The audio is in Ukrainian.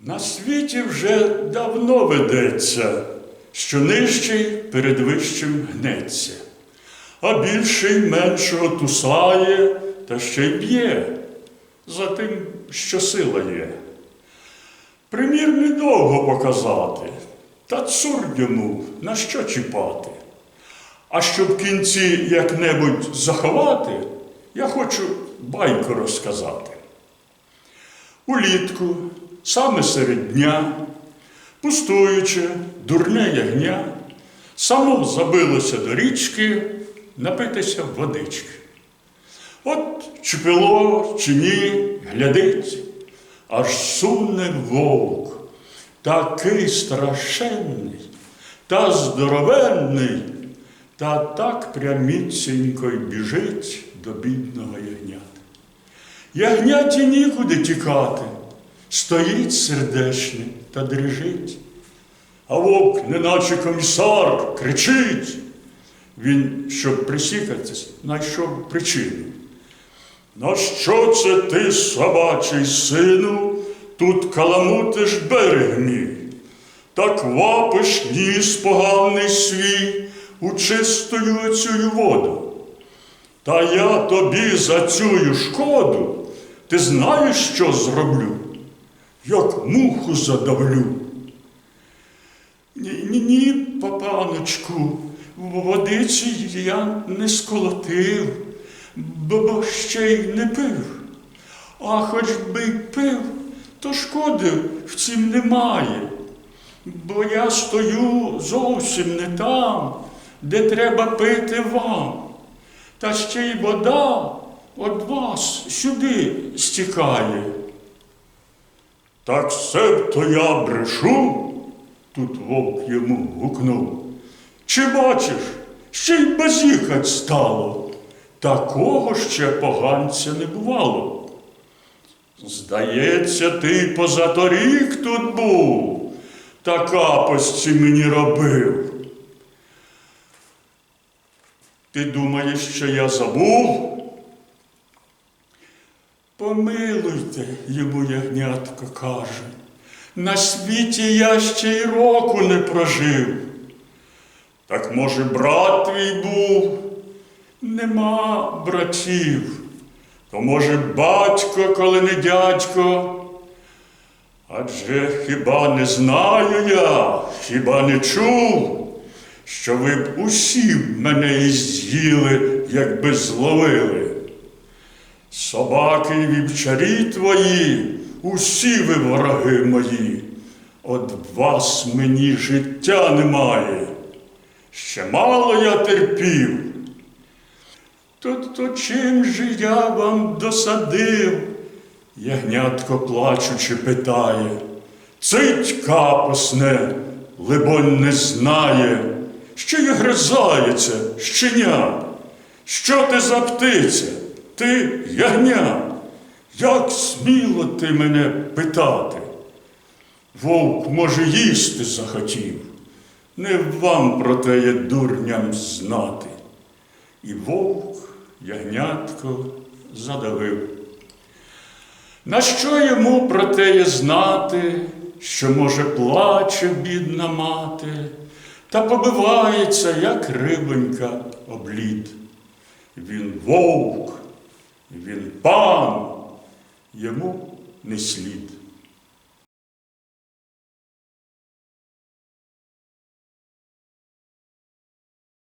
На світі вже давно ведеться, що нижчий перед вищим гнеться, а більший меншого тусає та ще й б'є за тим, що сила є. Примір недовго показати, та цур йому на що чіпати. А щоб в кінці як-небудь заховати, я хочу байку розказати. Улітку, саме серед дня, пустуючи, дурне ягня, само забилося до річки напитися водички. От чи пило, чи ні, глядить, аж суне вовк, такий страшенний та здоровенний, та так прямісінько й біжить до бідного ягнята. Ягняті нікуди тікати, стоїть сердешний та дрижить. А вовк, неначе комісар, кричить. Він, щоб присікатись, знайшов причину. На що це ти, собачий сину, тут каламутиш берег мій? Так вапиш ніс поганий свій у чистою оцю воду. Та я тобі за цю шкоду, ти знаєш, що зроблю? Як муху задавлю. Ні, ні, ні, папаночку, водиці я не сколотив, бо ще й не пив. А хоч би й пив, то шкоди в цім немає. Бо я стою зовсім не там, де треба пити вам. Та ще й вода від вас сюди стікає. Так себто я брешу, тут вовк йому гукнув. Чи бачиш, ще й базікать стало, такого ще поганця не бувало. Здається, ти позаторік тут був, та капості мені робив. Ти думаєш, що я забув? Помилуйте, йому ягнятко каже, на світі я ще й року не прожив. Так може, брат твій був? Нема братів. То може батько, коли не дядько. Адже хіба не знаю я, хіба не чув, що ви б усі мене і з'їли, якби зловили. Собаки і вівчарі твої, усі ви вороги мої, от вас мені життя немає. Ще мало я терпів. То, то чим же я вам досадив? Ягнятко плачучи питає. Цить капосне, либонь, не знає, що й гризається щеня. Що ти за птиця? Ти ягня. Як сміло ти мене питати? Вовк, може, їсти захотів. Не вам про те є дурням знати. І вовк ягнятко задавив. На що йому про те є знати, що, може, плаче бідна мати, та побивається, як рибонька облід. Він вовк, він пан, йому не слід.